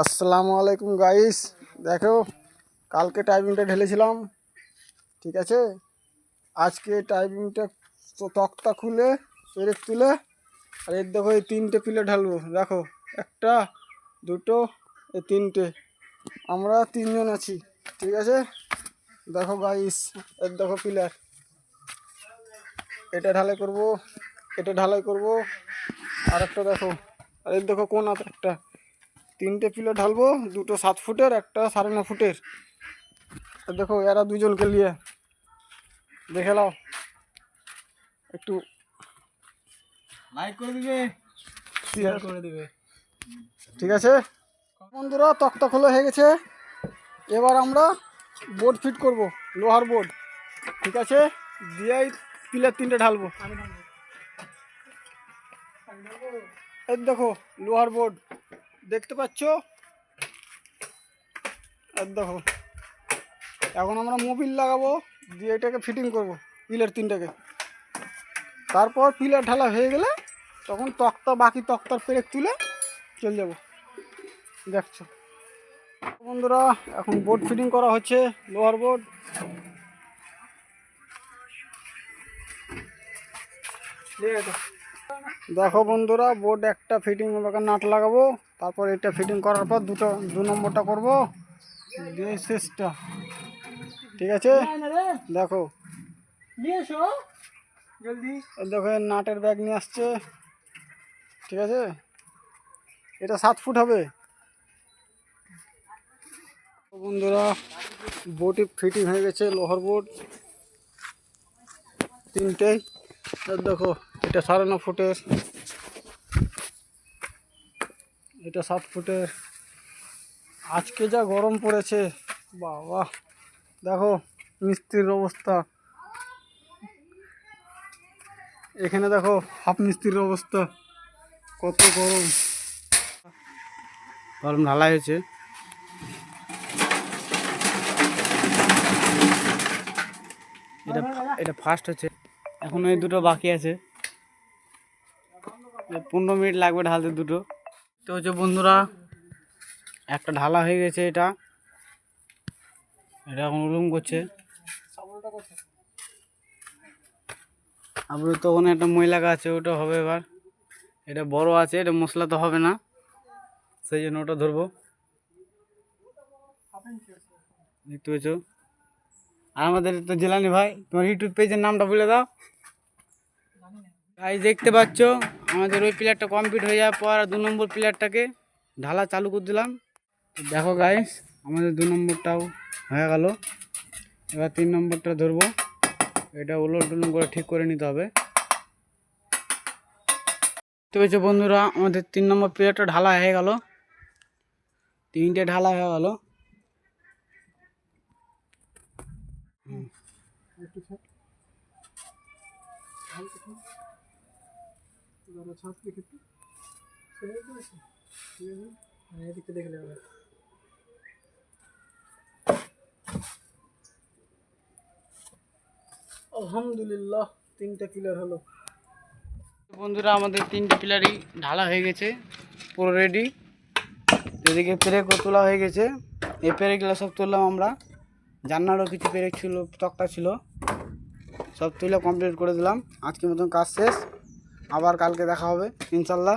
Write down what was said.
আসসালামু আলাইকুম গাইস দেখো, কালকে টাইপিংটা ঢেলেছিলাম। ঠিক আছে? আজকে টাইপিংটা তক্তা খুলে পেরেক তুলে, আর এর দেখো এই তিনটে পিলে ঢালবো। দেখো, একটা, দুটো, এই তিনটে। আমরা তিনজন আছি। ঠিক আছে? দেখো গাইস এর দেখো পিলার এটা ঢালাই করব, এটা ঢালাই করব। আর একটা দেখো, আর এর দেখো কোন একটা তিনটে পিলো ঢালবো দুটো সাত ফুটের একটা সাড়ে ন ফুটের। দেখো এরা দুজনকে নিয়ে দেখে নাও। একটু লাইক করে দিবে। শেয়ার করে দিবে। ঠিক আছে? বন্ধুরা তক্তা খোলা হয়ে গেছে। এবার আমরা বোর্ড ফিট করব লোহার বোর্ড ঠিক আছে? দিয়েই পিলার তিনটে ঢালবো। এই দেখো লোহার বোর্ড দেখতে পাচ্ছ? আর দেখো, এখন আমরা মোবিল লাগাবো, দিয়ে এটাকে ফিটিং করব, পিলার তিনটাকে। তারপর পিলার ঢালা হয়ে গেলে তখন তক্তা, বাকি তক্তার পেরেক তুলে চলে যাব। দেখছ? বন্ধুরা, এখন বোর্ড ফিটিং করা হচ্ছে লোহার বোর্ড দেখো বন্ধুরা বোর্ড একটা ফিটিং নাট লাগাবো। তারপর এটা ফিটিং করার পর দুটো, দু নম্বরটা করব। ঠিক আছে? দেখো। দেখো নাটের ব্যাগ নিয়ে আসছে। ঠিক আছে? এটা সাত ফুট হবে। বন্ধুরা বোটে ফিটিং হয়ে গেছে, লোহার বোট তিনটেই। দেখো, এটা সাড়ে ন ফুটের। এটা সাত ফুটে আজকে যা গরম পড়েছে, বাবা। দেখো, মিস্ত্রির অবস্থা। এখানে দেখো, হাফ মিস্ত্রির অবস্থা। কত গরম। গরম ঢালাই হয়েছে। এটা এটা ফার্স্ট হচ্ছে। এখন এই দুটো বাকি আছে। পনেরো মিনিট লাগবে ঢালতে দুটো। তো হচ্ছে বন্ধুরা, একটা ঢালা হয়ে গেছে এটা। এটা এখন উলুম করছে। আবার তো ওখানে একটা মহিলা আছে, ওটা হবে এবার। এটা বড় আছে, এটা মশলা তো হবে না। সেই জন্য ওটা ধরবো। দেখতে পেয়েছ আর আমাদের তো জেলানি ভাই, তোমার ইউটিউব পেজের নামটা বলে দাও। গাইজ দেখতে পাচ্ছ? আমাদের ওই প্লেয়ারটা কমপ্লিট হয়ে যাওয়ার পর দু নম্বর প্লেয়ারটাকে ঢালা চালু করে দিলাম। দেখো গাইস আমাদের দু নম্বরটাও হয়ে গেল। এবার তিন নম্বরটা ধরবো। এটা উলট টুলন করে ঠিক করে নিতে হবে। তো হচ্ছে বন্ধুরা, আমাদের তিন নম্বর প্লেয়ারটা ঢালা হয়ে গেল। তিনটে ঢালা হয়ে গেল। আলহামদুলিল্লাহ, তিনটে পিলার হলো। বন্ধুরা, আমাদের তিনটে পিলারই ঢালা হয়ে গেছে, পুরো রেডি এদিকে পেরেকও তোলা হয়ে গেছে। এই পেরেকগুলো সব তুললাম আমরা। জান্নারও কিছু পেরেক ছিল তক্তা ছিল। সব তুলে কমপ্লিট করে দিলাম। আজকের মতন কাজ শেষ। আবার কালকে দেখা হবে ইনশাল্লাহ।